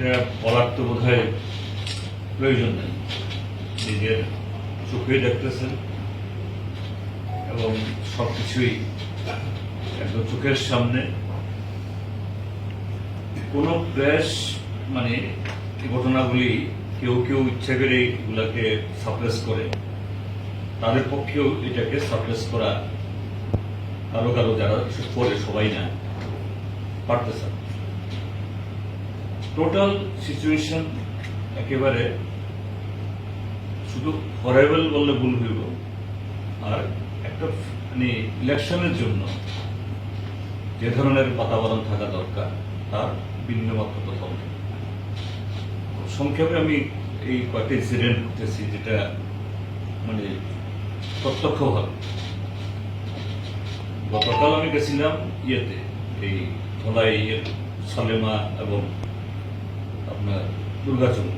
এটা বলার তো বোধ হয় প্রয়োজন নেই। নিজের চোখে দেখতেছেন এবং সব কিছুই একদম চোখের সামনে। কোনো প্রেস মানে ঘটনাগুলি কেউ কেউ ইচ্ছা করে এগুলাকে সাপ্রেস করে। তাদের পক্ষেও এটাকে সাপ্রেস করা কারও কারও যারা করে সবাই না, পারতেছে না। টোটাল সিচুয়েশন একেবারে শুধু হরেবল বললে ভুল হইব, আর একটা মানে ইলেকশনের জন্য যে ধরনের বাতাবরণ থাকা দরকার, তার ভিন্নমাত্র কোথাও নেই। সংক্ষেপে আমি এই কয়েকটা ইনসিডেন্ট করতেছি যেটা মানে প্রত্যক্ষ প্রত্যক্ষভাবে গতকাল আমি গেছিলাম ইয়েতে, এই ধলাই সালেমা এবং আপনার দুর্গাচন্দ্র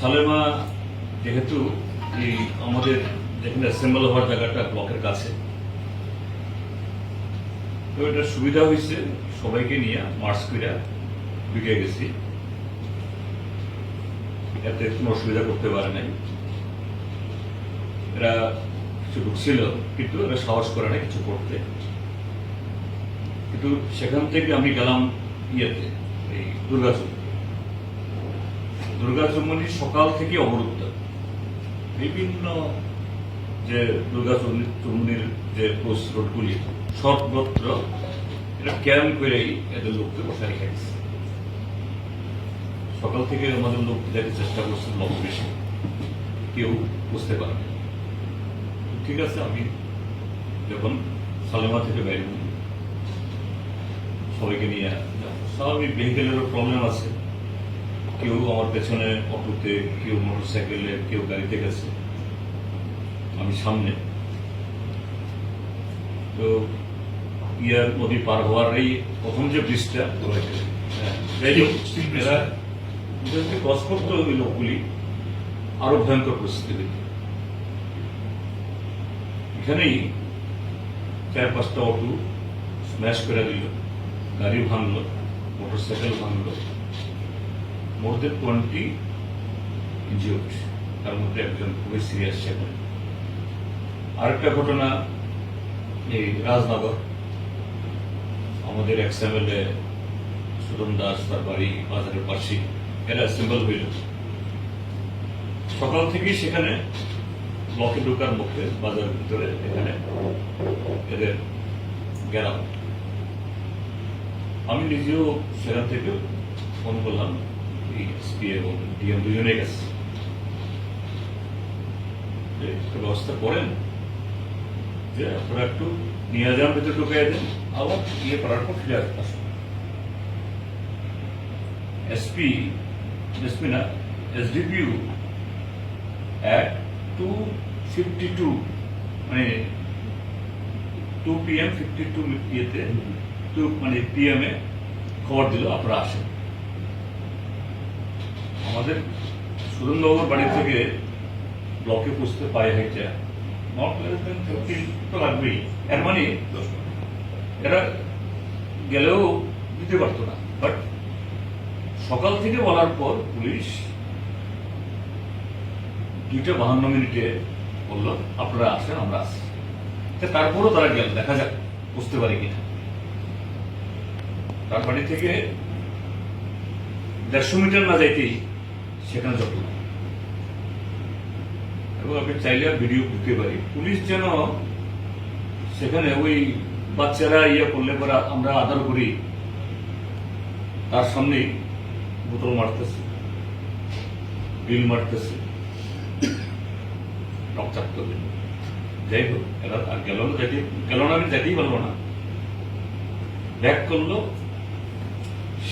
সালেমা, যেহেতু এই আমাদের যেখানে অ্যাসেম্বল হওয়ার জায়গাটা ব্লকের কাছে। তো এটা সুবিধা হয়েছে সবাইকে নিয়ে, মার্চ করে ঢুকে গেছি। এতে কোনো অসুবিধা করতে পারে নাই। এরা কিছু ঢুকছিল, কিন্তু এরা সাহস করে না কিছু করতে। কিন্তু সেখান থেকে আমি গেলাম ইয়েতে, এই দুর্গাচুমনি দুর্গাচুমনি সকাল থেকে অবরুদ্ধ বিভিন্ন যে দুর্গাচুমনি চুমনির যে পোস্ট রোডগুলি সর্বত্র এটা ক্যাম্প করেই এদের লোককে বসে রেখে গেছে সকাল থেকে আমাদের লোক দেখতে চেষ্টা করছে লোক বেশি কেউ বুঝতে পারে না। ঠিক আছে, আমি যখন সালেমা থেকে বাইরে সবাইকে নিয়ে। স্বাভাবিক ভেহিকেলেরও প্রবলেম আছে। কেউ আমার পেছনে অটোতে কেউ মোটর সাইকেলে কেউ গাড়িতে গেছে। আমি সামনে। তো ইয়ার নদী পার হওয়ার এই প্রথম যে ব্রিজটা হ্যাঁ, যাই হোক এরা ক্রস করতে ওই লোকগুলি। আরও ভয়ঙ্কর পরিস্থিতি। এখানেই চার পাঁচটা অটো স্ম্যাশ করে দিল। গাড়ি ভাঙলো। মোটর সাইকেল ভাঙলো দেন টোয়েন্টি ইনজিওর্ড তার মধ্যে একজন খুবই সিরিয়াস সেখানে আরেকটা ঘটনা এই রাজনগর। আমাদের এক্স এমএলএ সুরম দাস তার বাড়ি বাজারের পাশে এরা অ্যাসেম্বল হইল সকাল থেকেই সেখানে ব্লকে ঢোকার মুখে বাজারের ভিতরে এখানে এদের গেলাম আমি নিজেও সেখান থেকে ফোন করলাম, এই এসপি এবং ডিএম দুজনে গেছে। যে একটা ব্যবস্থা করেন, যে আপনারা একটু নিয়ে যান, ভিতরে ঢুকে দেন, আবার ইয়ে করার পর ফিরে আসুন এসপি এসপি না SDPO at two fifty two মানে টু পিএম ফিফটি টু ইয়েতে টু মানে পিএম এ খবর দিল আপনারা আসেন। আমাদের সুরেন্দ্রবাবুর বাড়ি থেকে ব্লকে পুষতে পায়ে হেঁটে নট লেস দেন ফিফটিন তো লাগবেই। এর মানে এরা গেলেও দিতে পারতো না। বাট সকাল থেকে বলার পর পুলিশ দুইটা বাহান্ন মিনিটে বলল আপনারা আসেন আমরা আসি তারপরও তারা গেল দেখা যাক বুঝতে পারি কিনা। তার বাড়ি থেকে দেড়শো মিটার না যাইতেই সেখানে যত এবং আপনি চাইলে ভিডিও দিতে পারি। পুলিশ যেন সেখানে ওই বাচ্চারা ইয়ে করলে পরে আমরা আদর করি, তার সামনেই বোতল মারতেছে, বিল মারতেছে, রক্তাক্ত যাই হোক, এরা আর গেল না যেতে গেল না আমি যাইতেই পারব না। ব্যাক করল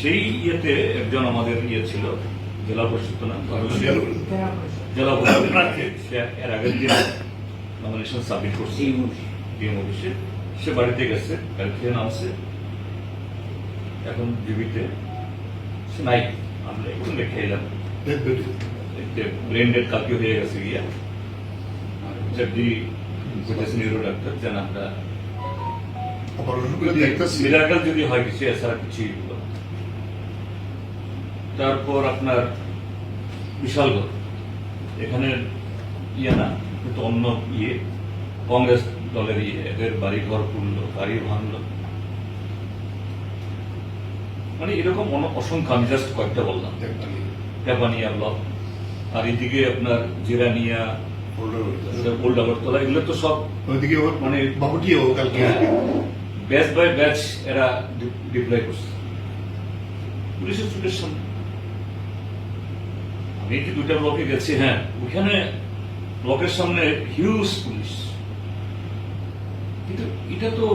সেই ইয়েতে একজন আমাদের ইয়ে ছিল জেলা পরিষদ না? জেলা পরিষদ। সে এর আগের দিন নমিনেশন সাবমিট করছে। ডিএম অফিসে। সে বাড়িতে গেছে থেকে নামছে। এখন ডিবিতে। সে নাই। আমরা একটু রেখে এলাম। কালকে হয়ে গেছে গিয়া। যদি নিউরো ডাক্তার যেন আমরা অপারেশনগুলো যদি যদি হয় কিছু এছাড়া কিছুই না। তারপর আপনার বিশালগড়। এখানে ইয়ে না কিন্তু অন্য ইয়ে কংগ্রেস দলের ইয়ে এদের বাড়ি ঘর পুড়লো গাড়ি ভাঙলো। মানে এরকম অসংখ্য আমি জাস্ট কয়েকটা বললাম। জাপানিয়া ব্লক আর এদিকে আপনার জিরানিয়া ওল্ড আগরতলা এগুলো তো সব ওইদিকে ওর মানে বাবুটিও কালকে। ব্যাচ বাই ব্যাচ এরা ডিপ্লয় করছে। পুলিশের চোখের সামনে। আমি যে দুটা ব্লকে গেছি হ্যাঁ ওখানে ব্লকের সামনে হিউজ পুলিশ কিন্তু এটা তো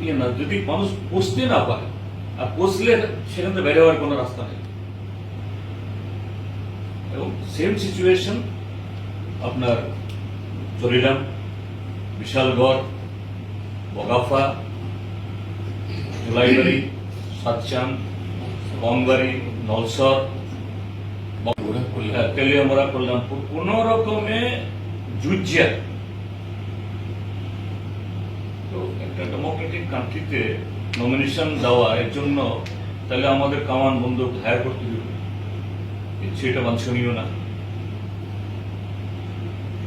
ইয়ে না যদি মানুষ পৌঁছতে না পারে আর পৌঁছলে সেখান থেকে হওয়ার কোনো রাস্তা নেই এবং সেম সিচুয়েশন আপনার চরিলাম বিশালগড় বগাফা জুলাইবাড়ি সাতচান বংবাড়ি নলসর তেলিয়ামরা কল্যাণপুর কোন রকমে জুজিয়া তো একটা ডেমোক্রেটিক কান্ট্রিতে নমিনেশন দেওয়া, এর জন্য তাহলে আমাদের কামান বন্দুক হায়ার করতে হবে। এটা বাঞ্ছনীয় না।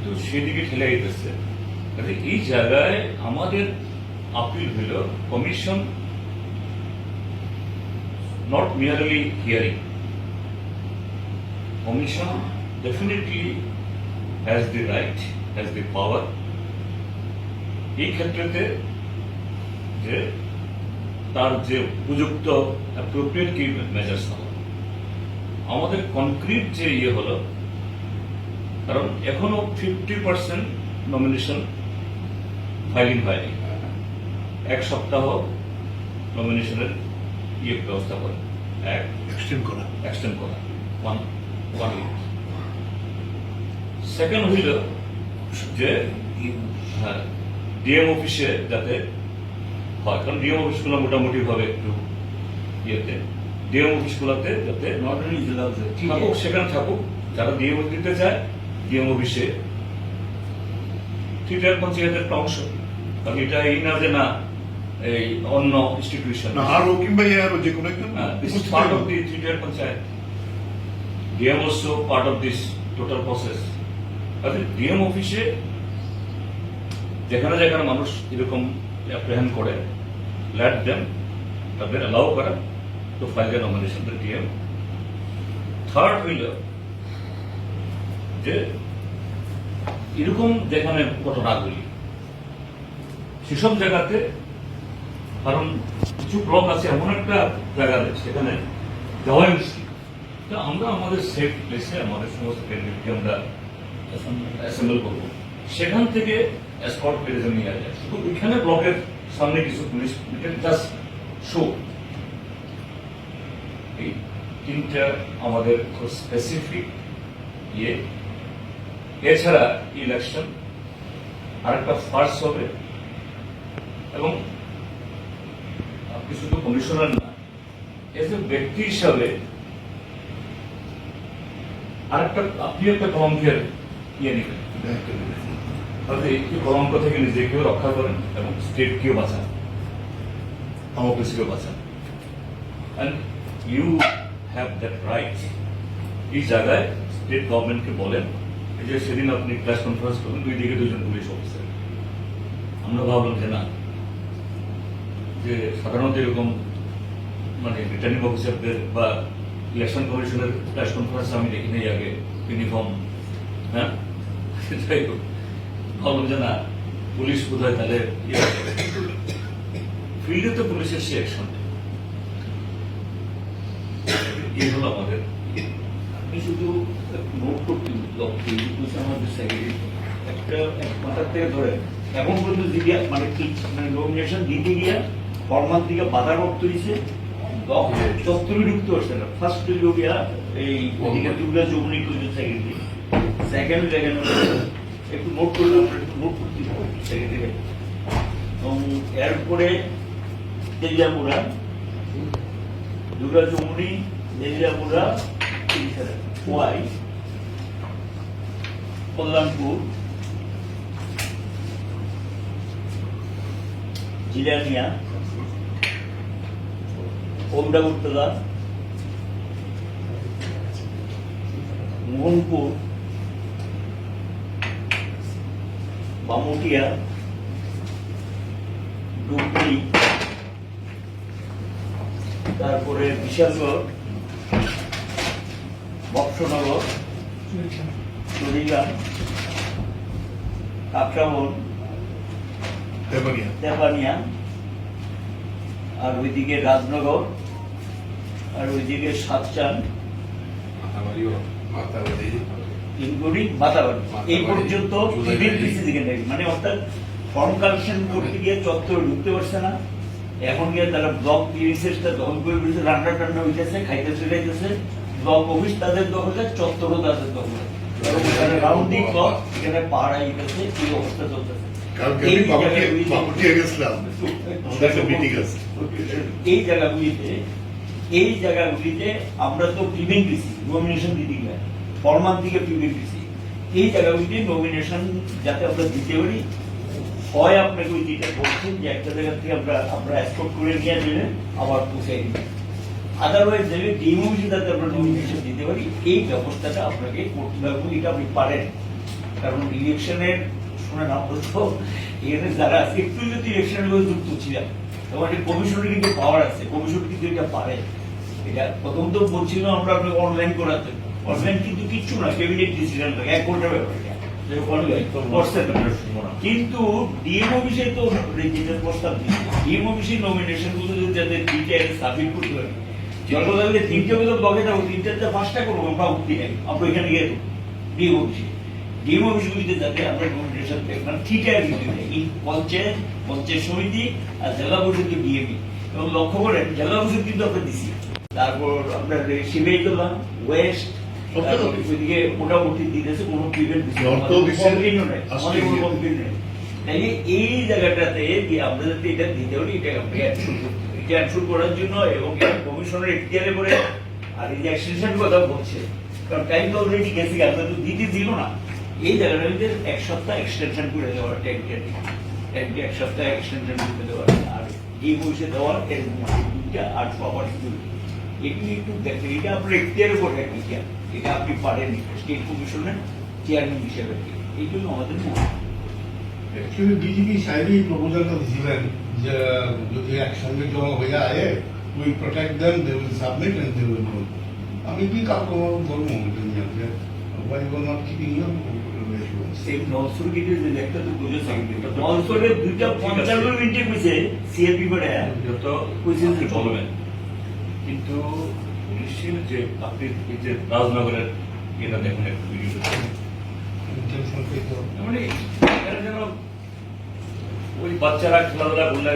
তো সেদিকে ঠেলে যেতেছে এই জায়গায় আমাদের আপিল হইল commission not merely hearing commission definitely has the right has the power এই ক্ষেত্রেতে যে তার যে উপযুক্ত অ্যাপ্রোপ্রিয়েট কি মেজার্স নেওয়া আমাদের কনক্রিট যে ইয়ে হলো কারণ এখনও ফিফটি পার্সেন্ট নমিনেশন ফাইলিং হয়নি। এক সপ্তাহ নমিনেশনের ইয়ে ব্যবস্থা করে এক এক্সটেন্ড করা। এক্সটেন্ড করা। ওয়ান ওয়ান সেকেন্ড হইল যে হ্যাঁ ডিএম অফিসে যাতে হয় কারণ ডিএম অফিসগুলো মোটামুটি ভাবে একটু ইয়েতে ডিএম অফিসগুলোতে যাতে নর্মালি জেলা থাকুক সেখানে থাকুক যারা ডিএম দিতে চায় ডিএম অফিসে থিয়েটার পঞ্চায়েতের একটা অংশ। কারণ এটা এই না যে না এই অন্য ইনস্টিটিউশন না আরও কিংবা ইয়ে আরও যে কোনো একজন Uh, this is part of DM also part of this total process. কাজে ডিএম অফিসে যেখানে যেখানে মানুষ এরকম অ্যাপ্রিহেন্ড করে লেট দেম তাদের অ্যালাউ করা তো file the nomination the DM third হইল যে এরকম যেখানে ঘটনাগুলি সেসব জায়গাতে কারণ কিছু ব্লক আছে, এমন একটা জায়গা সেখানে যাওয়াই তো আমরা আমাদের সেফ প্লেসে আমাদের সমস্ত ক্যান্ডিডেটকে আমরা অ্যাসেম্বল করব। সেখান থেকে এসকর্ট প্লেসে নিয়ে যায়। শুধু ওইখানে ব্লকের সামনে কিছু পুলিশ জাস্ট শো এই তিনটা আমাদের খুব স্পেসিফিক ইয়ে। এছাড়া ইলেকশন আরেকটা ফার্স্ট হবে। এবং আপনি শুধু কমিশনার না। এজ এ ব্যক্তি হিসাবে আরেকটা আপনি একটা কলঙ্কের ইয়ে নেবেন। তাহলে এই কলঙ্ক থেকে নিজেকেও রক্ষা করেন এবং স্টেটকেও বাঁচান, ডেমোক্রেসিকেও বাঁচান। And you have that right এই জায়গায় স্টেট গভর্নমেন্টকে বলেন, এই যে সেদিন আপনি প্রেস কনফারেন্স করবেন দুই দিকে দুজন পুলিশ অফিসার আমরা ভাবলাম যে না, যে সাধারণত এরকম মানে রিটার্নিং অফিসারদের বা ইলেকশন কমিশনের প্রেস কনফারেন্স আমি দেখি নাই আগে ইউনিফর্ম হ্যাঁ? যে না, পুলিশ বোধহয় তাহলে ফিল্ডে তো পুলিশের সে অ্যাকশন এই হলো আমাদের। আপনি শুধু নোট করতে আমাদের সেক্রেটারি একটা এক মাথার থেকে ধরে এখন পর্যন্ত মানে কি মানে নমিনেশন দিতে গিয়া ফরমাল দিকে বাধা রক্ত দিছে চত্বরে ঢুকতে না। ফার্স্ট হইল এই ওদিকে দুর্গা যমুনি কিন্তু সেক্রেটারি সেকেন্ড সেকেন্ড একটু নোট করলে নোট করতে সেক্রেটারি এবং এরপরে তেলিয়ামুড়া দুর্গা যমুনি তেলিয়ামুড়া ওয়াই, কল্যাণপুর জিরানিয়া ওমডা মুর্তলা মোহনপুর বামুটিয়া ডুবরি তারপরে বিশালগড় বক্সনগর চুরিগাঁ কাকরাবন দেবানিয়া আর ওইদিকে রাজনগর আর ওইদিকে সাতচান ইনক্লুডিং বাতাবাড়ি এই পর্যন্ত দিকে নেই। মানে অর্থাৎ ফর্ম কালেকশন করতে গিয়ে চত্বরে ঢুকতে পারছে না। এখন গিয়ে তারা ব্লক পিএসএসটা দখল করে ফেলছে রান্না টান্না হইতেছে খাইতে চলেছে ব্লক অফিস তাদের দখলে চত্বরও তাদের দখলে এবং এখানে রাউন্ডিং ব্লক এখানে পাহাড়া হইতেছে এই অবস্থা চলতেছে। এই জায়গাগুলিতে- এই জায়গাগুলিতে আমরা তো প্রিভেন্ট দিছি নমিনেশন দিতে গেলে ফরমান থেকে প্রিভেন্ট দিছি। এই জায়গাগুলিতে নমিনেশন যাতে আমরা দিতে পারি, হয় আপনাকে ওই যেটা বলছেন যে একটা জায়গা থেকে আমরা আমরা এক্সপোর্ট করে নিয়ে দিলে আবার পুষাই দিই আদারওয়াইজ যদি ডিমোভিশন যাতে আমরা নমিনেশন দিতে পারি, এই ব্যবস্থাটা আপনাকে করতে হবে এটা আপনি পারেন। কারণ ইলেকশনের শুনেন, আমরা তো এখানে যারা একটু যদি ইলেকশনের লোক যুক্ত ছিলাম তখন একটা কমিশনের কিন্তু পাওয়ার আছে। কমিশন কিন্তু এটা পারে। এটা প্রথম তো বলছিল আমরা আপনাকে অনলাইন করাতে অনলাইন কিন্তু কিচ্ছু না ক্যাবিনেট ডিসিশন লাগে। এক ঘণ্টার ব্যাপার এটা। কিন্তু ডিএম অফিসে তো রেজিস্টার প্রস্তাব দিচ্ছে ডিএম অফিসে নমিনেশনগুলো যাদের ডিটেল সাবমিট করতে পারে। জলপাইগুড়িতে তিনটে মতো ব্লকে থাকব তিনটাতে পাঁচটা করব আমরা উঠতে নাই আমরা এখানে গিয়ে ডিএম অফিসে ডিএম অফিসগুলিতে যাতে আমরা নমিনেশন দেয় মানে ঠিক আছে এই পঞ্চায়েত পঞ্চায়েত সমিতি আর জেলা পরিষদকে বিএপি এবং লক্ষ্য করেন জেলা পরিষদ কিন্তু আমরা দিছি। তারপর সিবিআই করলাম ওয়েস্ট ওইদিকে মোটামুটি দিতেছে কোনো নেই আমাদের কমপ্লেন নেই। তাইলে এই জায়গাটাতে যে আমরা যাতে এটা দিতে পারি এটা আমরা এটা করার জন্য এবং কমিশনের এখতিয়ারে করে আর এই যে এক্সটেনশন কথা বলছে কারণ টাইম তো অলরেডি গেছে আমরা তো দিতে দিল না। এই জায়গাটার ভিতরে এক সপ্তাহ এক্সটেনশন করে দেওয়ার টাইমটা টাইমটা এক সপ্তাহ এক্সটেনশন করে দেওয়ার। আর এই বসে দেওয়ার এরকম দুইটা আর পাওয়ার এগুলি একটু দেখেন, এটা আপনার এখতিয়ারে করে রাখি এটা এটা আপনি পারেন স্টেট কমিশনের চেয়ারম্যান হিসেবে। এই জন্য আমাদের মনে অ্যাকচুয়ালি বিজেপি সাহেবই প্রপোজালটা দিয়েছিলেন যে, যদি একসঙ্গে জমা হয়ে যায় will protect them they will submit and they will আমি কি কাউকে বলব? এটা নিয়ে কিপিং ইউ সেই নলসুর গেটের যে একটা তো বুঝে নলসুরের দুইটা পঞ্চান্ন মিনিটে কইছে সিএলপি করে যত বুঝেছি। আপনি কিন্তু পুলিশের যে আপনি যে রাজনগরের এটা দেখুন একটু ভিডিও মানে এরা যেন ওই বাচ্চারা খেলাধুলা করলে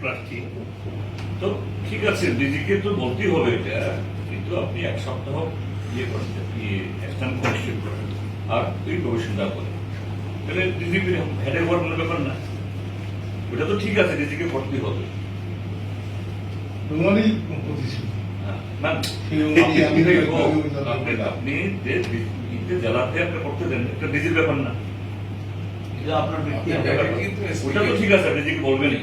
প্রার্থী। তো ঠিক আছে নিজেকে তো বলতেই হবে এটা। কিন্তু আপনি এক সপ্তাহ ইয়ে করেন ইয়ে এক্সটার্ন কমিশন করেন আর তুই গবেষণা করেন তাহলে ডিজিপির হেডে হওয়ার কোনো ব্যাপার না। ওটা তো ঠিক আছে ডিজিকে করতেই হবে। তোমারই প্রতিশ্রুতি হ্যাঁ, আপনি- যে জেলাতে আপনি করতে দেন ব্যাপার না। এটা আপনার ব্যক্তি ওটা তো ঠিক আছে ডিজিকে বলবেনই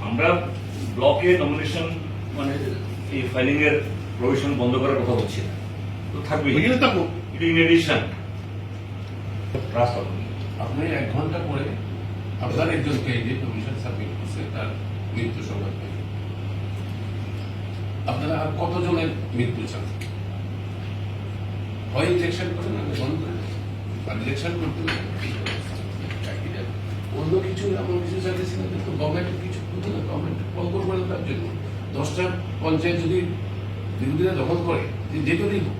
আমরা ব্লকে নমিনেশন মানে এই ফাইলিং এর প্রভিশন বন্ধ করার কথা বলছি। না তো থাকবে ওইখানে থাকো এটা ইন এডিশন রাস্তা আপনি এক ঘণ্টা পরে আপনার একজনকে যে কমিশন সাবমিট করছে তার মৃত্যু সংবাদ। আপনারা আর কতজনের মৃত্যু চান? হয় ইলেকশন করেন না বন্ধ। আর ইলেকশন করতে অন্য কিছু এমন কিছু চাইতেছি না কিন্তু গভর্নমেন্টের কিছু করতে না গভর্নমেন্ট কল করবে না তার জন্য। দশটা পঞ্চায়েত যদি বিরোধীরা দখল করে যে হোক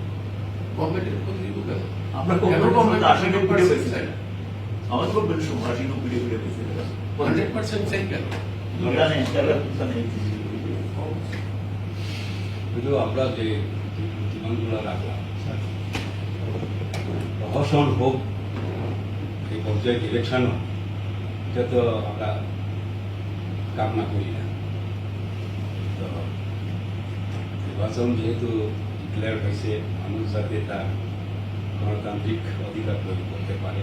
গভর্নমেন্টের দিব কেন? আমরা গভর্নমেন্ট আশা আসলে চাই আমার করবেন সময় আশি নব্বই ডিগ্রি পেয়েছে হান্ড্রেড পার্সেন্ট চাই কেন? আমরা যে জীবনগুলো রাখলাম প্রহসন হোক এই পঞ্চায়েত ইলেকশন এটা তো আমরা কামনা করি না তো নির্বাচন যেহেতু ডিক্লেয়ার হয়েছে মানুষ যাতে তার গণতান্ত্রিক অধিকার প্রয়োগ করতে পারে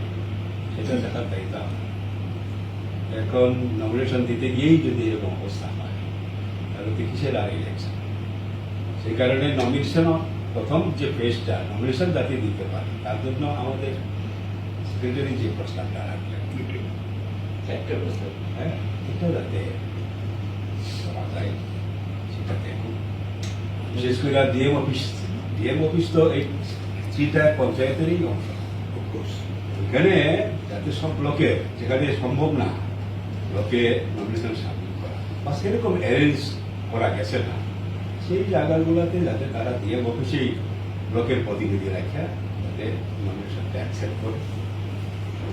সেটা দেখার দায়িত্ব এখন নমিনেশন দিতে গিয়েই যদি এরকম অবস্থা হয় তাহলে তো কিসের আর ইলেকশন সেই কারণে নমিনেশন প্রথম যে ফেজটা নমিনেশন যাতে দিতে পারে তার জন্য আমাদের সেক্রেটারি যে প্রস্তাবটা রাখলেন। একটা প্রস্তাব হ্যাঁ এটা যাতে করা যায় সেটা দেখুন বিশেষ করে ডিএম অফিস ডিএম অফিস তো এই থ্রিটা পঞ্চায়েতেরই অংশ ওইখানে যাতে সব লোকে যেখানে সম্ভব না লোকে নমিনেশন সাবমিট করা, বা সেরকম অ্যারেঞ্জ করা গেছে না, সেই জায়গাগুলোতে যাতে তারা ডিএম অফিসেই লোকের প্রতিনিধি রাখা, যাতে নমিনেশনটা অ্যাকসেপ্ট করে।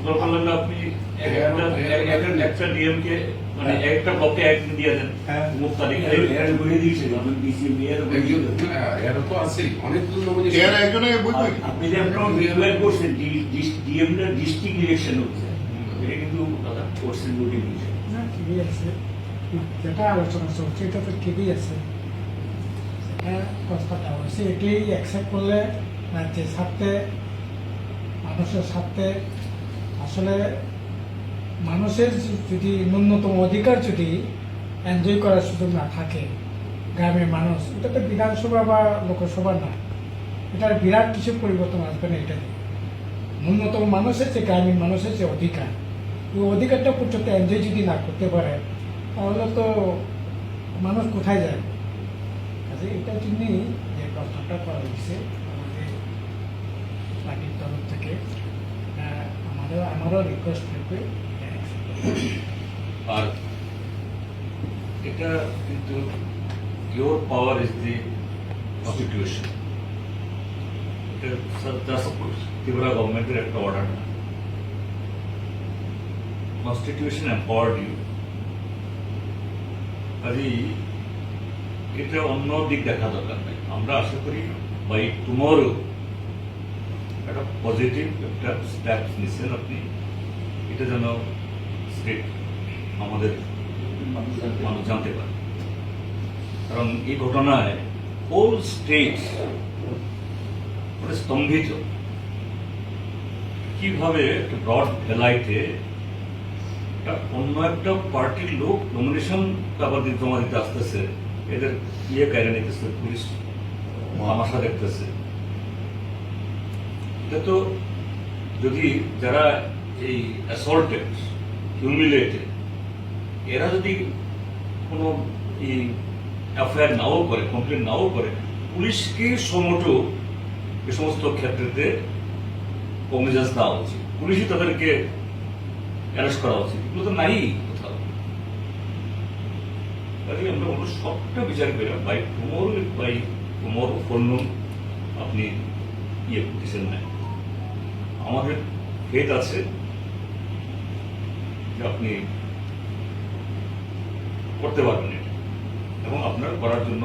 দরকার লাগলে আপনি একটা এক- এক- একটা ডিএম কে মানে একটা ব্লকে একদিন দিয়ে দেন। হ্যাঁ। মুখ তারিখ এর বলে দিয়েছে আমি ডিসি মেয়র বলে একজন দিয়েছে। হ্যাঁ, তো আছেই। এর একজনে বই বই আপনি যে আপনার রিকোয়ার করছেন ডিএম এর ডিস্ট্রিক্ট ইলেকশন হচ্ছে। এটা কিন্তু দাদা করছেন নোটিফিকেশন না ঠিকই আছে। যেটা আলোচনা চলছে এটা তো ঠিকই আছে। সেটা হয়েছে এটি অ্যাকসেপ্ট করলে রাজ্যের স্বার্থে মানুষের স্বার্থে আসলে মানুষের যদি ন্যূনতম অধিকার যদি এনজয় করার সুযোগ না থাকে গ্রামের মানুষ, এটা তো বিধানসভা বা লোকসভা না। এটার বিরাট কিছু পরিবর্তন আসবে না এটা ন্যূনতম মানুষের যে গ্রামীণ মানুষের যে অধিকার ওই অধিকারটা পর্যন্ত এনজয় যদি না করতে পারে, তাহলে তো মানুষ কোথায় যায়? কাজে এটার জন্যই যে প্রস্তাবটা করা হয়েছে আমাদের পার্টির তরফ থেকে। আহ, আমারও আমারও রিকোয়েস্ট থাকবে এটা accept করতে। আর এটা কিন্তু your power is the constitution এটা জাস্ট ত্রিপুরা গভর্নমেন্টের একটা অর্ডার না কনস্টিটিউশন এম্পাওয়ার্ড ইউ কাজেই এটা অন্য দিক দেখা দরকার নেই আমরা আশা করি বাই টুমোরো একটা পজিটিভ একটা স্টেপ নিচ্ছেন আপনি। এটা যেন স্টেট আমাদের মানুষ জানতে পারে। কারণ এই ঘটনায় হোল স্টেট মানে স্তম্ভিত। কীভাবে একটা ব্রড ভেলাইতে অন্য একটা পার্টির লোক নমিনেশন আবার জমা দিতে আসতেছে, এদের ইয়ে কায়রা নিতেছে, পুলিশ তামাশা দেখতেছে। এটা তো যদি যারা এই অ্যাসল্টেড হিউমিলেটেড এরা যদি কোনো এই এফআইআর নাও করে কমপ্লেন নাও করে, পুলিশকে সমটো এ সমস্ত ক্ষেত্রেতে কমিজাজ দেওয়া উচিত। পুলিশই তাদেরকে অ্যারেস্ট করা উচিত। এগুলো তো নাই কোথাও। কাজে আমরা বলব সবটা বিচার করে বাই কুমোর বাই কুমোর ফন্য আপনি ইয়ে করতেছেন না আমাদের ফেদ আছে যে আপনি করতে পারবেন এটা। এবং আপনার করার জন্য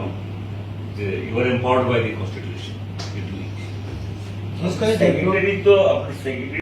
যে you are empowered by the constitution secretary তো আপনার সেক্রেটারি